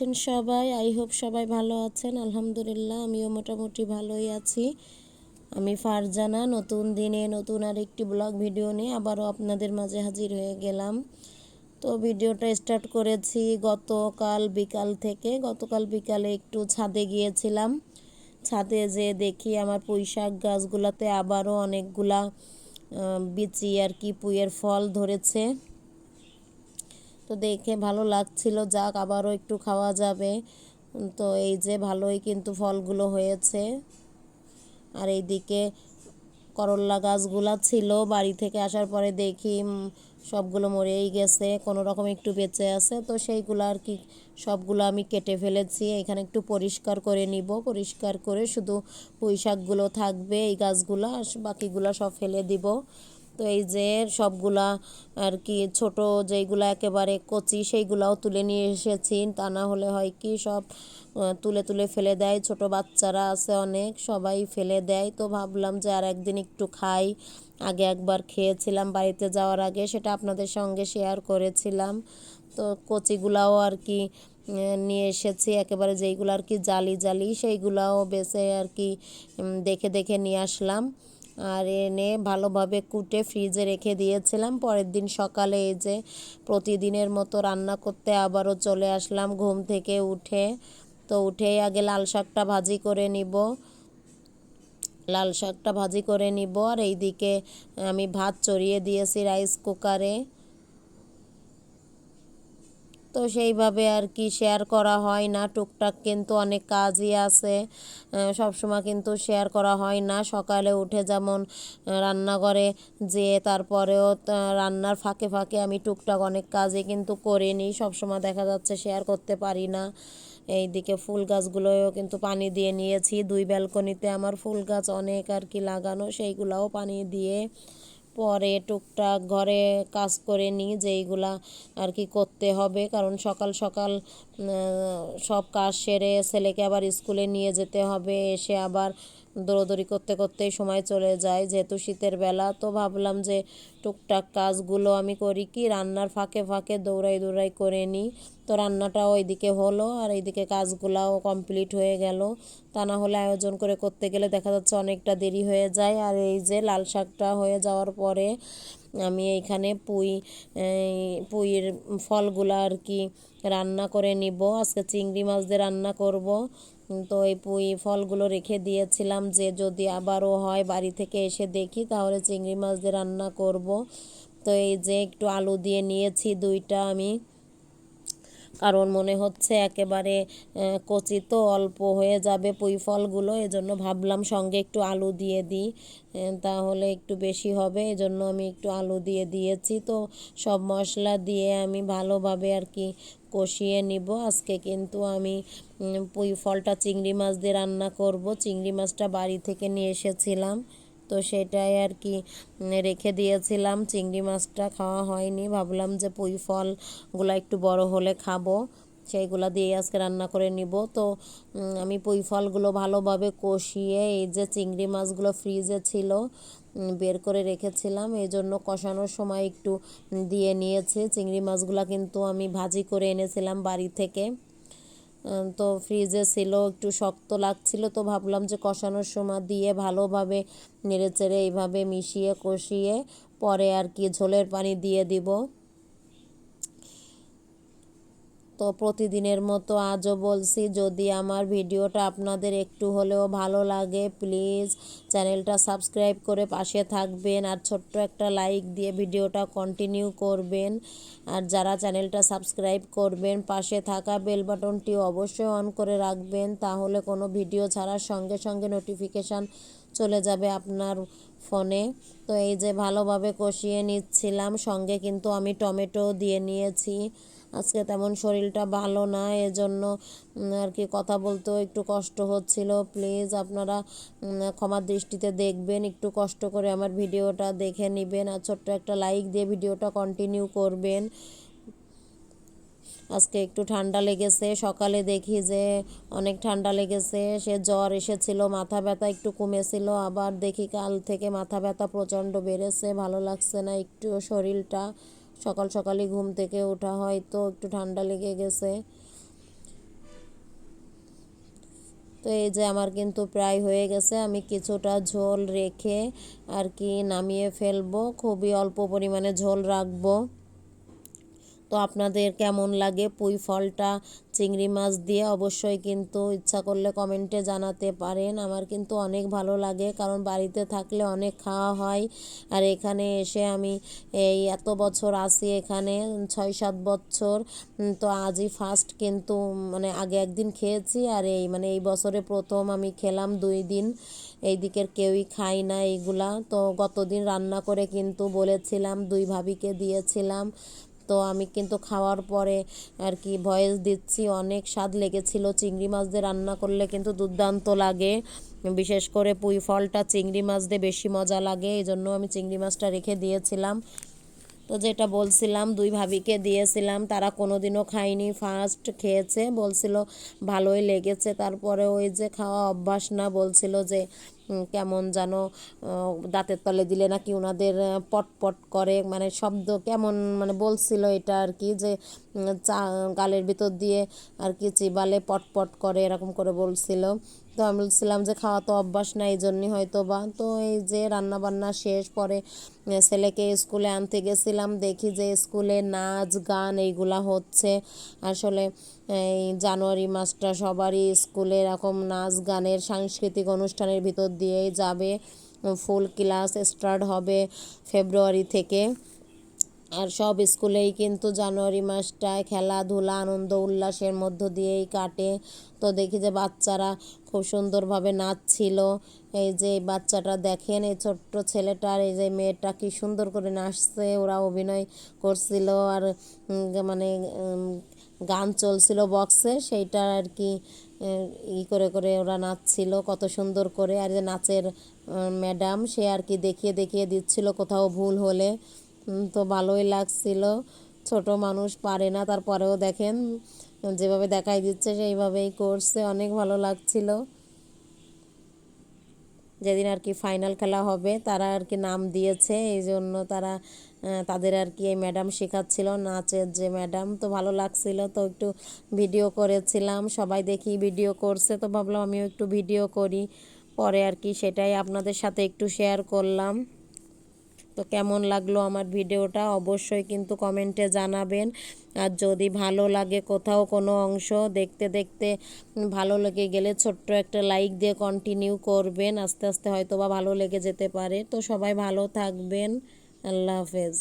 আছেন সবাই? I hope সবাই ভালো আছেন। আলহামদুলিল্লাহ, আমিও মোটামুটি ভালোই আছি। আমি ফারজানা, নতুন দিনে নতুন আর একটি ব্লগ ভিডিও নিয়ে আবারও আপনাদের মাঝে হাজির হয়ে গেলাম। তো ভিডিওটা স্টার্ট করেছি গতকাল বিকাল থেকে। গতকাল বিকালে একটু ছাদে গিয়েছিলাম। ছাদে যে দেখি আমার পুঁই গাছগুলোতে আবারও অনেকগুলা বিচি আর কি পুঁইয়ের ফল ধরেছে। তো দেখে ভালো লাগছিল, যাক আবারও একটু খাওয়া যাবে। তো এই যে ভালোই কিন্তু ফলগুলো হয়েছে। আর এইদিকে করল্লা গাছগুলা ছিল, বাড়ি থেকে আসার পরে দেখি সবগুলো মরেই গেছে, কোনো রকম একটু বেঁচে আছে। তো সেইগুলো আর কি, সবগুলো আমি কেটে ফেলেছি, এখানে একটু পরিষ্কার করে নিব। পরিষ্কার করে শুধু পুঁই শাকগুলো থাকবে, এই গাছগুলো বাকিগুলো সব ফেলে দিব। তো এই যে সবগুলা আর কি ছোট যেইগুলো একেবারে কচি, সেইগুলাও তুলে নিয়ে এসেছি। তা না হলে হয় কি সব তুলে তুলে ফেলে দেয়। ছোট বাচ্চারা আছে অনেক, সবাই ফেলে দেয়। তো ভাবলাম যে আর একদিন একটু খাই। আগে একবার খেয়েছিলাম বাড়িতে যাওয়ার আগে, সেটা আপনাদের সঙ্গে শেয়ার করেছিলাম। তো কচিগুলাও আর কি নিয়ে এসেছি। একেবারে যেইগুলো আর কি জালি জালি, সেইগুলাও বেছে আর কি দেখে দেখে নিয়ে আসলাম। আর এনে ভালোভাবে কুটে ফ্রিজে রেখে দিয়েছিলাম। পরের দিন সকালে এই যে প্রতিদিনের মতো রান্না করতে আবারও চলে আসলাম ঘুম থেকে উঠে। তো উঠেই আগে লাল শাকটা ভাজি করে নিব। লাল শাকটা ভাজি করে নিব। আর এইদিকে আমি ভাত চড়িয়ে দিয়েছি রাইস কুকারে। তো সেইভাবে আর কি শেয়ার করা হয় না। টুকটাক কিন্তু অনেক কাজই আছে। সবসময় কিন্তু শেয়ার করা হয় না। সকালে উঠে যেমন রান্নাঘরে যেয়ে তারপরেও রান্নার ফাঁকে ফাঁকে আমি টুকটাক অনেক কাজই কিন্তু করে নিই। সবসময় দেখা যাচ্ছে শেয়ার করতে পারি না। এইদিকে ফুল গাছগুলোও কিন্তু পানি দিয়ে নিয়েছি। দুই ব্যালকনিতে আমার ফুল গাছ অনেক আর কি লাগানো, সেইগুলাও পানি দিয়ে পরে টুকটাক ঘরে কাজ করে নিই যেইগুলা আর কি করতে হবে। কারণ সকাল সকাল সব কাজ সেরে ছেলেকে আবার স্কুলে নিয়ে যেতে হবে, এসে আবার দৌড়দৌড়ি করতে করতেই সময় চলে যায়। যেহেতু শীতের বেলা, তো ভাবলাম যে টুকটাক কাজগুলো আমি করি কি, রান্নার ফাঁকে ফাঁকে দৌড়াই দৌড়াই করে নিই। তো রান্নাটাও ওইদিকে হলো আর এইদিকে কাজগুলাও কমপ্লিট হয়ে গেল। তা না হলে আয়োজন করে করতে গেলে দেখা যাচ্ছে অনেকটা দেরি হয়ে যায়। আর এই যে লাল শাকটা হয়ে যাওয়ার পরে আমি এইখানে পুঁই পুঁইয়ের ফলগুলো আর কি রান্না করে নিব। আজকে চিংড়ি মাছ দিয়ে রান্না করব। তো এই পুঁই ফলগুলো রেখে দিয়েছিলাম যে যদি আবারও হয় বাড়ি থেকে এসে দেখি তাহলে চিংড়ি মাছ দিয়ে রান্না করব। তো এই যে একটু আলু দিয়ে নিয়েছি দুইটা আমি। কারণ মনে হচ্ছে একেবারে কচি তো অল্প হয়ে যাবে পুঁই ফলগুলো এজন্য ভাবলাম সঙ্গে একটু আলু দিয়ে দিই। তাহলে একটু বেশি হবে, এজন্য আমি একটু আলু দিয়ে দিয়েছি। তো সব মশলা দিয়ে আমি ভালোভাবে আর কি কষিয়ে নিব। আজকে কিন্তু আমি পুঁই ফলটা চিংড়ি মাছ দিয়ে রান্না করব। চিংড়ি মাছটা বাড়ি থেকে নিয়ে এসেছিলাম। তো সেটাই আর কি রেখে দিয়েছিলাম। চিংড়ি মাছটা খাওয়া হয়নি। ভাবলাম যে পুঁই ফলগুলো একটু বড় হলে খাব। সেইগুলো দিয়ে আজকে রান্না করে নিব। তো আমি পুঁই ফলগুলো ভালোভাবে কষিয়ে এই যে চিংড়ি মাছগুলো ফ্রিজে ছিল বের করে রেখেছিলাম। এই জন্য কষানোর সময় একটু দিয়ে নিয়েছে। চিংড়ি মাছগুলো কিন্তু আমি ভাজি করে এনেছিলাম বাড়ি থেকে। তো ফ্রিজে ছিল, একটু শক্ত লাগছিল, তো ভাবলাম যে কষানোর সময় দিয়ে ভালোভাবে নেড়েচেড়ে এইভাবে মিশিয়ে কষিয়ে পরে আর কি ঝোলের পানি দিয়ে দিব। তো প্রতিদিনের মতো আজও বলছি, যদি আমার ভিডিওটা আপনাদের একটু হলেও ভালো লাগে, প্লিজ চ্যানেলটা সাবস্ক্রাইব করে পাশে থাকবেন আর ছোট্ট একটা লাইক দিয়ে ভিডিওটা কন্টিনিউ করবেন। আর যারা চ্যানেলটা সাবস্ক্রাইব করবেন, পাশে থাকা বেল বাটনটি অবশ্যই অন করে রাখবেন, তাহলে কোনো ভিডিও ছাড়ার সঙ্গে সঙ্গে নোটিফিকেশান চলে যাবে আপনার ফোনে। তো এই যে ভালোভাবে কষিয়ে নিচ্ছিলাম, সঙ্গে কিন্তু আমি টমেটো দিয়ে নিয়েছি। আজকে তেমন শরীরটা ভালো না, এজন্য আর কি কথা বলতেও একটু কষ্ট হচ্ছিল। প্লিজ আপনারা ক্ষমার দৃষ্টিতে দেখবেন, একটু কষ্ট করে আমার ভিডিওটা দেখে নেবেন আর ছোট্ট একটা লাইক দিয়ে ভিডিওটা কন্টিনিউ করবেন। আজকে একটু ঠান্ডা লেগেছে, সকালে দেখি যে অনেক ঠান্ডা লেগেছে, সে জ্বর এসেছিল, মাথা ব্যথা একটু কমেছিল, আবার দেখি কাল থেকে মাথা ব্যথা প্রচণ্ড বেড়েছে, ভালো লাগছে না একটু শরীরটা। সকাল সকালই ঘুম থেকে ওঠা হয়তো একটু ঠান্ডা লেগে গেছে। তো এই যে আমার কিন্তু প্রায় হয়ে গেছে, আমি কিছুটা ঝোল রেখে আর কি নামিয়ে ফেলব, খুবই অল্প পরিমাণে ঝোল রাখব। তো আপনাদের কেমন লাগে পুঁই ফলটা, চিংড়ি মাছ দিয়ে? অবশ্যই কিন্তু ইচ্ছা করলে কমেন্টে জানাতে পারেন। আমার কিন্তু অনেক ভালো লাগে, কারণ বাড়িতে থাকলে অনেক খাওয়া হয়। আর এখানে এসে আমি এই এত বছর আসি এখানে ছয় সাত বছর তো আজই ফার্স্ট কিন্তু মানে আগে একদিন খেয়েছি আর এই মানে এই বছরে প্রথম আমি খেলাম দুই দিন। এই দিকের কেউই খাই না এইগুলা। তো গতদিন রান্না করে কিন্তু বলেছিলাম, দুই ভাবিকে দিয়েছিলাম। তো আমি কিন্তু খাওয়ার পরে আর কি ভয়েস দিচ্ছি, অনেক স্বাদ লেগেছিল। চিংড়ি মাছ দিয়ে রান্না করলে কিন্তু দুর্দান্ত লাগে। বিশেষ করে পুঁই ফলটা চিংড়ি মাছ দিয়ে বেশি মজা লাগে এই জন্য আমি চিংড়ি মাছটা রেখে দিয়েছিলাম। তো যেটা বলছিলাম, দুই ভাবিকে দিয়েছিলাম, তারা কোনোদিনও খায়নি ফার্স্ট খেয়েছে, বলছিল ভালোই লেগেছে। তারপরে ওই যে খাওয়া অভ্যাস না, বলছিল যে কেমন যেন দাঁতের তলে দিলে নাকি ওনাদের পটপট করে মানে শব্দ কেমন মানে বলছিল এটা আর কি যে চা, গালের ভিতর দিয়ে আর কি চিবালে পটপট করে এরকম করে বলছিল। তো আমি বলছিলাম যে খাওয়া তো অভ্যাস না এই জন্যই হয়তো বা তো এই যে রান্না বান্না শেষ, পরে ছেলেকে স্কুলে আনতে গেছিলাম, দেখি যে স্কুলে নাচ, গান এইগুলা হচ্ছে। আসলে, এই জানুয়ারি মাসটা সবারই স্কুলে এরকম নাচ, গানের সাংস্কৃতিক অনুষ্ঠানের ভিতর দিয়েই যাবে। ফুল ক্লাস স্টার্ট হবে ফেব্রুয়ারি থেকে। আর সব স্কুলেই কিন্তু জানুয়ারি মাসটায় খেলাধুলা, আনন্দ, উল্লাসের মধ্য দিয়েই কাটে। তো দেখি যে বাচ্চারা খুব সুন্দরভাবে নাচছিল। এই যে বাচ্চাটা দেখেন, এই ছোট্ট ছেলেটার, এই যে মেয়েটা কি সুন্দর করে নাচছে, ওরা অভিনয় করছিল আর মানে গান চলছিল বক্সে, সেইটা আর কি ই করে করে ওরা নাচছিল কত সুন্দর করে। আর যে নাচের ম্যাডাম সে আর কি দেখিয়ে দেখিয়ে দিচ্ছিল কোথাও ভুল হলে। তো ভালোই লাগছিল। ছোট মানুষ পারে না, তারপরেও দেখেন, যেভাবে দেখাই দিচ্ছে সেইভাবেই করছে, অনেক ভালো লাগছিল। যেদিন আর কি ফাইনাল খেলা হবে, তারা আর কি নাম দিয়েছে, এই জন্য তারা তাদের আর কি এই ম্যাডাম শেখাচ্ছিল, নাচের যে ম্যাডাম তো ভালো লাগছিল। তো একটু ভিডিও করেছিলাম, সবাই দেখি ভিডিও করছে, তো ভাবলাম আমিও একটু ভিডিও করি। পরে আর কি সেটাই আপনাদের সাথে একটু শেয়ার করলাম। তো কেমন লাগল আমার ভিডিওটা অবশ্যই কিন্তু কমেন্টে জানাবেন। আর যদি ভালো লাগে কোথাও কোনো অংশ দেখতে দেখতে ভালো লেগে গেলে ছোট্ট একটা লাইক দিয়ে কন্টিনিউ করবেন। আস্তে আস্তে হয়তো বা ভালো লেগে যেতে পারে। তো সবাই ভালো থাকবেন। আল্লাহ হাফেজ।